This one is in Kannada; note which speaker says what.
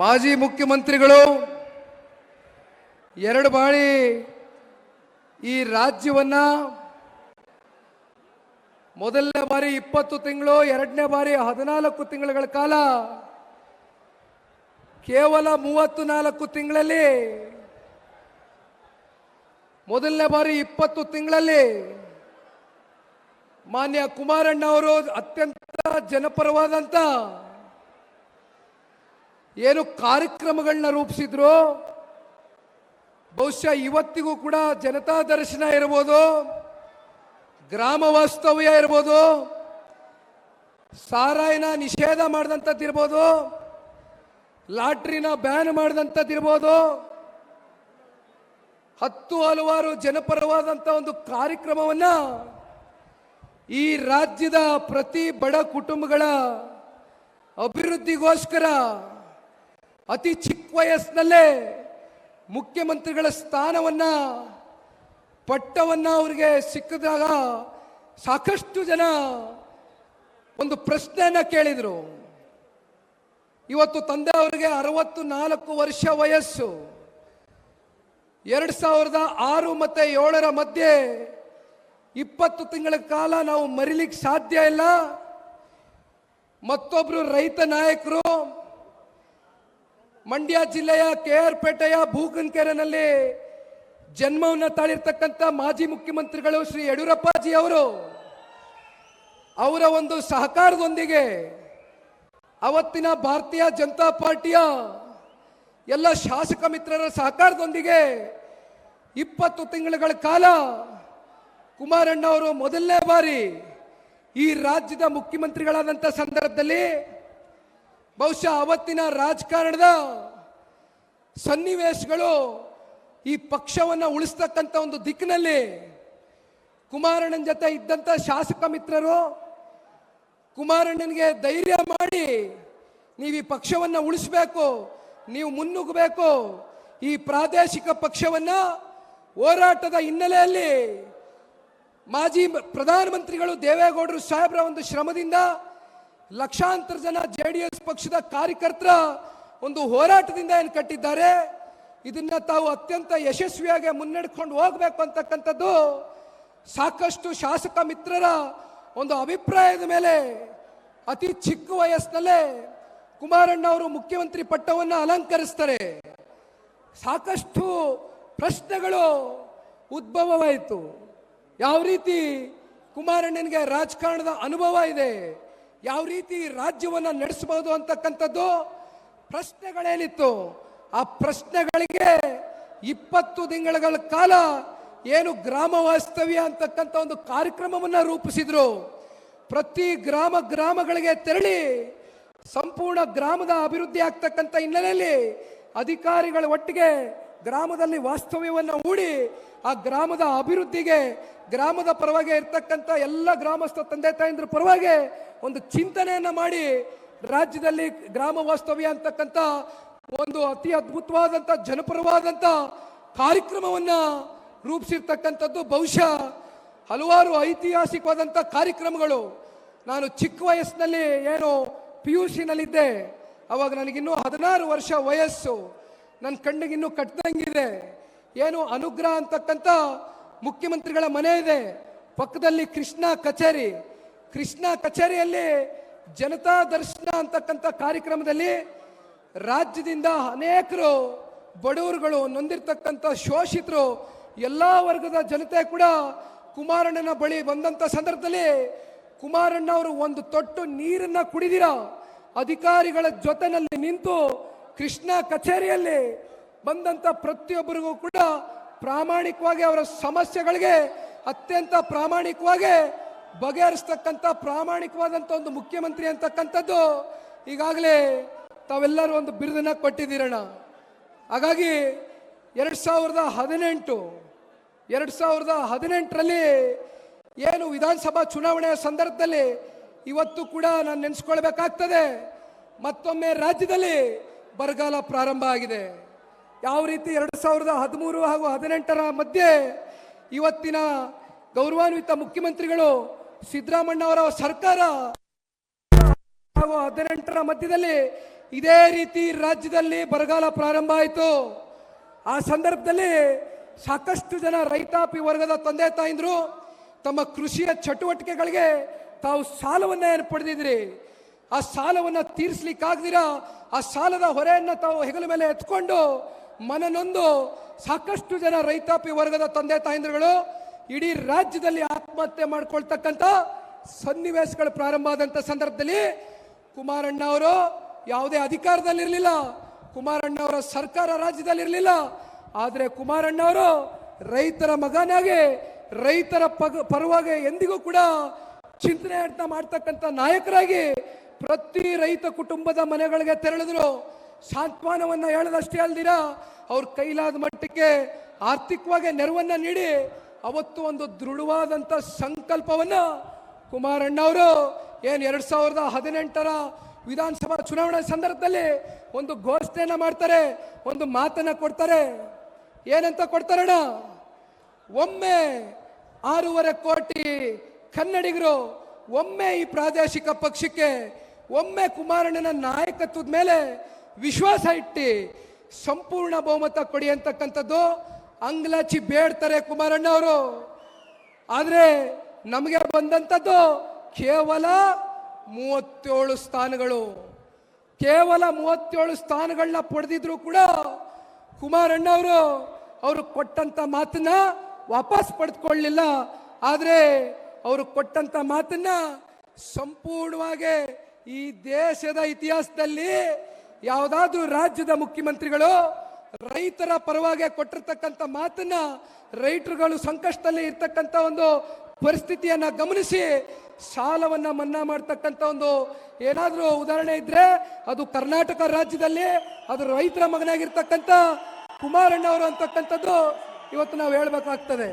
Speaker 1: ಮಾಜಿ ಮುಖ್ಯಮಂತ್ರಿಗಳು, ಎರಡು ಬಾರಿ ಈ ರಾಜ್ಯವನ್ನ ಮೊದಲನೇ ಬಾರಿ ಇಪ್ಪತ್ತು ತಿಂಗಳು, ಎರಡನೇ ಬಾರಿ ಹದಿನಾಲ್ಕು ತಿಂಗಳುಗಳ ಕಾಲ ಕೇವಲ ಮೂವತ್ತು ನಾಲ್ಕು ತಿಂಗಳಲ್ಲಿ, ಮೊದಲನೇ ಬಾರಿ ಇಪ್ಪತ್ತು ತಿಂಗಳಲ್ಲಿ ಮಾನ್ಯ ಕುಮಾರಣ್ಣ ಅವರು ಅತ್ಯಂತ ಜನಪರವಾದಂತ ಏನು ಕಾರ್ಯಕ್ರಮಗಳನ್ನ ರೂಪಿಸಿದ್ರು, ಬಹುಶಃ ಇವತ್ತಿಗೂ ಕೂಡ ಜನತಾ ದರ್ಶನ ಇರ್ಬೋದು, ಗ್ರಾಮ ವಾಸ್ತವ್ಯ ಇರ್ಬೋದು, ಸಾರಾಯಿನ ನಿಷೇಧ ಮಾಡಿದಂಥದ್ದಿರ್ಬೋದು ಲಾಟ್ರಿನ ಬ್ಯಾನ್ ಮಾಡಿದಂಥದ್ದಿರ್ಬೋದು ಹತ್ತು ಹಲವಾರು ಜನಪರವಾದಂಥ ಒಂದು ಕಾರ್ಯಕ್ರಮವನ್ನು ಈ ರಾಜ್ಯದ ಪ್ರತಿ ಬಡ ಕುಟುಂಬಗಳ ಅಭಿವೃದ್ಧಿಗೋಸ್ಕರ ಅತಿ ಚಿಕ್ಕ ವಯಸ್ಸಿನಲ್ಲೇ ಮುಖ್ಯಮಂತ್ರಿಗಳ ಸ್ಥಾನವನ್ನ, ಪಟ್ಟವನ್ನ ಅವರಿಗೆ ಸಿಕ್ಕಿದಾಗ ಸಾಕಷ್ಟು ಜನ ಒಂದು ಪ್ರಶ್ನೆಯನ್ನ ಕೇಳಿದರು. ಇವತ್ತು ತಂದೆ ಅವರಿಗೆ ಅರವತ್ತು ನಾಲ್ಕು ವರ್ಷ ವಯಸ್ಸು. ಎರಡು ಸಾವಿರದ ಆರು ಮತ್ತೆ ಏಳರ ಮಧ್ಯೆ ಇಪ್ಪತ್ತು ತಿಂಗಳ ಕಾಲ ನಾವು ಮರಿಲಿಕ್ಕೆ ಸಾಧ್ಯ ಇಲ್ಲ. ಮತ್ತೊಬ್ಬರು ರೈತ ನಾಯಕರು ಮಂಡ್ಯ ಜಿಲ್ಲೆಯ ಕೆ ಆರ್ ಪೇಟೆಯ ಭೂಗನ್ಕೆರೆನಲ್ಲಿ ಜನ್ಮವನ್ನು ತಾಳಿರ್ತಕ್ಕಂಥ ಮಾಜಿ ಮುಖ್ಯಮಂತ್ರಿಗಳು ಶ್ರೀ ಯಡಿಯೂರಪ್ಪಾಜಿ ಅವರು ಅವರ ಒಂದು ಸಹಕಾರದೊಂದಿಗೆ ಅವತ್ತಿನ ಭಾರತೀಯ ಜನತಾ ಪಾರ್ಟಿಯ ಎಲ್ಲ ಶಾಸಕ ಮಿತ್ರರ ಸಹಕಾರದೊಂದಿಗೆ ಇಪ್ಪತ್ತು ತಿಂಗಳುಗಳ ಕಾಲ ಕುಮಾರಣ್ಣ ಅವರು ಮೊದಲನೇ ಬಾರಿ ಈ ರಾಜ್ಯದ ಮುಖ್ಯಮಂತ್ರಿಗಳಾದಂಥ ಸಂದರ್ಭದಲ್ಲಿ ಬಹುಶಃ ಅವತ್ತಿನ ರಾಜಕಾರಣದ ಸನ್ನಿವೇಶಗಳು ಈ ಪಕ್ಷವನ್ನು ಉಳಿಸ್ತಕ್ಕಂಥ ಒಂದು ದಿಕ್ಕಿನಲ್ಲಿ ಕುಮಾರಣ್ಣನ ಜೊತೆ ಇದ್ದಂಥ ಶಾಸಕ ಮಿತ್ರರು ಕುಮಾರಣ್ಣನಿಗೆ ಧೈರ್ಯ ಮಾಡಿ ನೀವು ಈ ಪಕ್ಷವನ್ನು ಉಳಿಸಬೇಕು, ನೀವು ಮುನ್ನುಗ್ಗಬೇಕು ಈ ಪ್ರಾದೇಶಿಕ ಪಕ್ಷವನ್ನು ಹೋರಾಟದ ಹಿನ್ನೆಲೆಯಲ್ಲಿ ಮಾಜಿ ಪ್ರಧಾನಮಂತ್ರಿಗಳು ದೇವೇಗೌಡರು ಸಾಹೇಬರ ಒಂದು ಶ್ರಮದಿಂದ ಲಕ್ಷಾಂತರ ಜನ ಜೆ ಡಿ ಎಸ್ ಪಕ್ಷದ ಕಾರ್ಯಕರ್ತರ ಒಂದು ಹೋರಾಟದಿಂದ ಏನು ಕಟ್ಟಿದ್ದಾರೆ? ಇದನ್ನ ತಾವು ಅತ್ಯಂತ ಯಶಸ್ವಿಯಾಗಿ ಮುನ್ನಡೆಕೊಂಡು ಹೋಗ್ಬೇಕು ಅಂತಕ್ಕಂಥದ್ದು ಸಾಕಷ್ಟು ಶಾಸಕ ಮಿತ್ರರ ಒಂದು ಅಭಿಪ್ರಾಯದ ಮೇಲೆ ಅತಿ ಚಿಕ್ಕ ವಯಸ್ಸಿನಲ್ಲೇ ಕುಮಾರಣ್ಣ ಅವರು ಮುಖ್ಯಮಂತ್ರಿ ಪಟ್ಟವನ್ನು ಅಲಂಕರಿಸ್ತಾರೆ. ಸಾಕಷ್ಟು ಪ್ರಶ್ನೆಗಳು ಉದ್ಭವವಾಯಿತು. ಯಾವ ರೀತಿ ಕುಮಾರಣ್ಣನಿಗೆ ರಾಜಕಾರಣದ ಅನುಭವ ಇದೆ? ಯಾವ ರೀತಿ ರಾಜ್ಯವನ್ನು ನಡೆಸಬಹುದು ಅಂತಕ್ಕಂಥದ್ದು ಪ್ರಶ್ನೆಗಳೇನಿತ್ತು. ಆ ಪ್ರಶ್ನೆಗಳಿಗೆ ಇಪ್ಪತ್ತು ತಿಂಗಳ ಕಾಲ ಏನು ಗ್ರಾಮ ವಾಸ್ತವ್ಯ ಅಂತಕ್ಕಂಥ ಒಂದು ಕಾರ್ಯಕ್ರಮವನ್ನು ರೂಪಿಸಿದ್ರು. ಪ್ರತಿ ಗ್ರಾಮ ಗ್ರಾಮಗಳಿಗೆ ತೆರಳಿ ಸಂಪೂರ್ಣ ಗ್ರಾಮದ ಅಭಿವೃದ್ಧಿ ಆಗ್ತಕ್ಕಂಥ ಹಿನ್ನೆಲೆಯಲ್ಲಿ ಅಧಿಕಾರಿಗಳ ಒಟ್ಟಿಗೆ ಗ್ರಾಮದಲ್ಲಿ ವಾಸ್ತವ್ಯವನ್ನು ಹೂಡಿ ಆ ಗ್ರಾಮದ ಅಭಿವೃದ್ಧಿಗೆ ಗ್ರಾಮದ ಪರವಾಗಿ ಇರ್ತಕ್ಕಂಥ ಎಲ್ಲ ಗ್ರಾಮಸ್ಥ ತಂದೆ ತಾಯಂದ್ರ ಪರವಾಗಿ ಒಂದು ಚಿಂತನೆಯನ್ನ ಮಾಡಿ ರಾಜ್ಯದಲ್ಲಿ ಗ್ರಾಮ ವಾಸ್ತವ್ಯ ಅಂತಕ್ಕಂಥ ಒಂದು ಅತಿ ಅದ್ಭುತವಾದಂಥ ಜನಪರವಾದಂಥ ಕಾರ್ಯಕ್ರಮವನ್ನ ರೂಪಿಸಿರ್ತಕ್ಕಂಥದ್ದು ಬಹುಶಃ ಹಲವಾರು ಐತಿಹಾಸಿಕವಾದಂಥ ಕಾರ್ಯಕ್ರಮಗಳು. ನಾನು ಚಿಕ್ಕ ವಯಸ್ಸಿನಲ್ಲಿ ಏನು ಪಿ ಯು ಸಿನಲ್ಲಿದ್ದೆ ಅವಾಗ ನನಗಿನ್ನೂ ಹದಿನಾರು ವರ್ಷ ವಯಸ್ಸು. ನನ್ನ ಕಣ್ಣಿಗಿನ್ನೂ ಕಟ್ಟದಂಗಿದೆ ಏನು ಅನುಗ್ರಹ ಅಂತಕ್ಕಂಥ ಮುಖ್ಯಮಂತ್ರಿಗಳ ಮನೆ ಇದೆ. ಪಕ್ಕದಲ್ಲಿ ಕೃಷ್ಣ ಕಚೇರಿ. ಕೃಷ್ಣ ಕಚೇರಿಯಲ್ಲಿ ಜನತಾ ದರ್ಶನ ಅಂತಕ್ಕಂಥ ಕಾರ್ಯಕ್ರಮದಲ್ಲಿ ರಾಜ್ಯದಿಂದ ಅನೇಕರು ಬಡವರುಗಳು ನೊಂದಿರ್ತಕ್ಕಂಥ ಶೋಷಿತರು ಎಲ್ಲ ವರ್ಗದ ಜನತೆ ಕೂಡ ಕುಮಾರಣ್ಣನ ಬಳಿ ಬಂದಂಥ ಸಂದರ್ಭದಲ್ಲಿ ಕುಮಾರಣ್ಣ ಅವರು ಒಂದು ತೊಟ್ಟು ನೀರನ್ನು ಕುಡಿದಿರ. ಅಧಿಕಾರಿಗಳ ಜೊತೆನಲ್ಲಿ ನಿಂತು ಕೃಷ್ಣ ಕಚೇರಿಯಲ್ಲಿ ಬಂದಂತ ಪ್ರತಿಯೊಬ್ಬರಿಗೂ ಕೂಡ ಪ್ರಾಮಾಣಿಕವಾಗಿ ಅವರ ಸಮಸ್ಯೆಗಳಿಗೆ ಅತ್ಯಂತ ಪ್ರಾಮಾಣಿಕವಾಗಿ ಬಗೆಹರಿಸ್ತಕ್ಕಂಥ ಪ್ರಾಮಾಣಿಕವಾದಂಥ ಒಂದು ಮುಖ್ಯಮಂತ್ರಿ ಅಂತಕ್ಕಂಥದ್ದು ಈಗಾಗಲೇ ತಾವೆಲ್ಲರೂ ಒಂದು ಬಿರುದನ್ನ ಕೊಟ್ಟಿದ್ದೀರಣ್ಣ. ಹಾಗಾಗಿ ಎರಡು ಸಾವಿರದ ಹದಿನೆಂಟು, ಎರಡು ಸಾವಿರದ ಹದಿನೆಂಟರಲ್ಲಿ ಏನು ವಿಧಾನಸಭಾ ಚುನಾವಣೆಯ ಸಂದರ್ಭದಲ್ಲಿ ಇವತ್ತು ಕೂಡ ನಾನು ನೆನೆಸ್ಕೊಳ್ಬೇಕಾಗ್ತದೆ. ಮತ್ತೊಮ್ಮೆ ರಾಜ್ಯದಲ್ಲಿ ಬರಗಾಲ ಪ್ರಾರಂಭ ಆಗಿದೆ. ಯಾವ ರೀತಿ ಎರಡು ಸಾವಿರದ ಹದಿಮೂರು ಹಾಗೂ ಹದಿನೆಂಟರ ಮಧ್ಯೆ ಇವತ್ತಿನ ಗೌರವಾನ್ವಿತ ಮುಖ್ಯಮಂತ್ರಿಗಳು ಸಿದ್ದರಾಮಣ್ಣ ಅವರ ಸರ್ಕಾರ ಹಾಗೂ ಹದಿನೆಂಟರ ಮಧ್ಯದಲ್ಲಿ ಇದೇ ರೀತಿ ರಾಜ್ಯದಲ್ಲಿ ಬರಗಾಲ ಪ್ರಾರಂಭ ಆಯಿತು. ಆ ಸಂದರ್ಭದಲ್ಲಿ ಸಾಕಷ್ಟು ಜನ ರೈತಾಪಿ ವರ್ಗದ ತಂದೆ ತಾಯಿಂದರು ತಮ್ಮ ಕೃಷಿಯ ಚಟುವಟಿಕೆಗಳಿಗೆ ತಾವು ಸಾಲವನ್ನ ಪಡೆದಿದ್ರಿ ಆ ಸಾಲವನ್ನು ತೀರಿಸ್ಲಿಕ್ಕಾಗ್ದಿರ? ಆ ಸಾಲದ ಹೊರೆಯನ್ನು ತಾವು ಹೆಗಲ ಮೇಲೆ ಎತ್ಕೊಂಡು ಮನನೊಂದು ಸಾಕಷ್ಟು ಜನ ರೈತಾಪಿ ವರ್ಗದ ತಂದೆ ತಾಯಂದ್ರುಗಳು ಇಡೀ ರಾಜ್ಯದಲ್ಲಿ ಆತ್ಮಹತ್ಯೆ ಮಾಡ್ಕೊಳ್ತಕ್ಕಂಥ ಸನ್ನಿವೇಶಗಳು ಪ್ರಾರಂಭ ಆದಂಥ ಸಂದರ್ಭದಲ್ಲಿ ಕುಮಾರಣ್ಣ ಅವರು ಯಾವುದೇ ಅಧಿಕಾರದಲ್ಲಿರಲಿಲ್ಲ. ಕುಮಾರಣ್ಣ ಅವರ ಸರ್ಕಾರ ರಾಜ್ಯದಲ್ಲಿರಲಿಲ್ಲ. ಆದರೆ ಕುಮಾರಣ್ಣ ಅವರು ರೈತರ ಮಗನಾಗಿ, ರೈತರ ಪಗ, ಪರವಾಗಿ ಎಂದಿಗೂ ಕೂಡ ಚಿಂತನೆ ಅಂತ ಮಾಡ್ತಕ್ಕಂಥ ನಾಯಕರಾಗಿ ಪ್ರತಿ ರೈತ ಕುಟುಂಬದ ಮನೆಗಳಿಗೆ ತೆರಳಿದ್ರು. ಸಾಂತ್ವನವನ್ನ ಹೇಳದಷ್ಟೇ ಅಲ್ದಿರ, ಅವ್ರ ಕೈಲಾದ ಮಟ್ಟಕ್ಕೆ ಆರ್ಥಿಕವಾಗಿ ನೆರವನ್ನು ನೀಡಿ ಅವತ್ತು ಒಂದು ದೃಢವಾದಂಥ ಸಂಕಲ್ಪವನ್ನ ಕುಮಾರಣ್ಣ ಅವರು ಏನು ಎರಡು ಸಾವಿರದ ಹದಿನೆಂಟರ ವಿಧಾನಸಭಾ ಚುನಾವಣೆ ಸಂದರ್ಭದಲ್ಲಿ ಒಂದು ಘೋಷಣೆಯನ್ನ ಮಾಡ್ತಾರೆ, ಒಂದು ಮಾತನ್ನ ಕೊಡ್ತಾರೆ. ಏನಂತ ಕೊಡ್ತಾರಣ್ಣ? ಒಮ್ಮೆ ಆರೂವರೆ ಕೋಟಿ ಕನ್ನಡಿಗರು ಒಮ್ಮೆ ಈ ಪ್ರಾದೇಶಿಕ ಪಕ್ಷಕ್ಕೆ, ಒಮ್ಮೆ ಕುಮಾರಣ್ಣನ ನಾಯಕತ್ವದ ಮೇಲೆ ವಿಶ್ವಾಸ ಇಟ್ಟು ಸಂಪೂರ್ಣ ಬಹುಮತ ಕೊಡಿ ಅಂತಕ್ಕಂಥದ್ದು ಅಂಗ್ಲಾಚಿ ಬೇಡ್ತಾರೆ ಕುಮಾರಣ್ಣ ಅವರು ಆದರೆ ನಮಗೆ ಬಂದಂಥದ್ದು ಕೇವಲ ಮೂವತ್ತೇಳು ಸ್ಥಾನಗಳು. ಕೇವಲ ಮೂವತ್ತೇಳು ಸ್ಥಾನಗಳನ್ನ ಪಡೆದಿದ್ರು ಕೂಡ ಕುಮಾರಣ್ಣ ಅವರು ಅವರು ಕೊಟ್ಟಂತ ಮಾತನ್ನ ವಾಪಸ್ ಪಡೆದುಕೊಳ್ಳಲಿಲ್ಲ. ಆದರೆ ಅವರು ಕೊಟ್ಟಂತ ಮಾತನ್ನ ಸಂಪೂರ್ಣವಾಗಿ ಈ ದೇಶದ ಇತಿಹಾಸದಲ್ಲಿ ಯಾವುದಾದ್ರೂ ರಾಜ್ಯದ ಮುಖ್ಯಮಂತ್ರಿಗಳು ರೈತರ ಪರವಾಗಿ ಕೊಟ್ಟಿರ್ತಕ್ಕಂಥ ಮಾತನ್ನ ರೈತರುಗಳು ಸಂಕಷ್ಟದಲ್ಲಿ ಇರ್ತಕ್ಕಂಥ ಒಂದು ಪರಿಸ್ಥಿತಿಯನ್ನ ಗಮನಿಸಿ ಸಾಲವನ್ನ ಮನ್ನಾ ಮಾಡ್ತಕ್ಕಂಥ ಒಂದು ಏನಾದರೂ ಉದಾಹರಣೆ ಇದ್ರೆ ಅದು ಕರ್ನಾಟಕ ರಾಜ್ಯದಲ್ಲಿ ಅದು ರೈತರ ಮಗನಾಗಿರ್ತಕ್ಕಂಥ ಕುಮಾರಣ್ಣವರು ಅಂತಕ್ಕಂಥದ್ದು ಇವತ್ತು ನಾವು ಹೇಳ್ಬೇಕಾಗ್ತದೆ.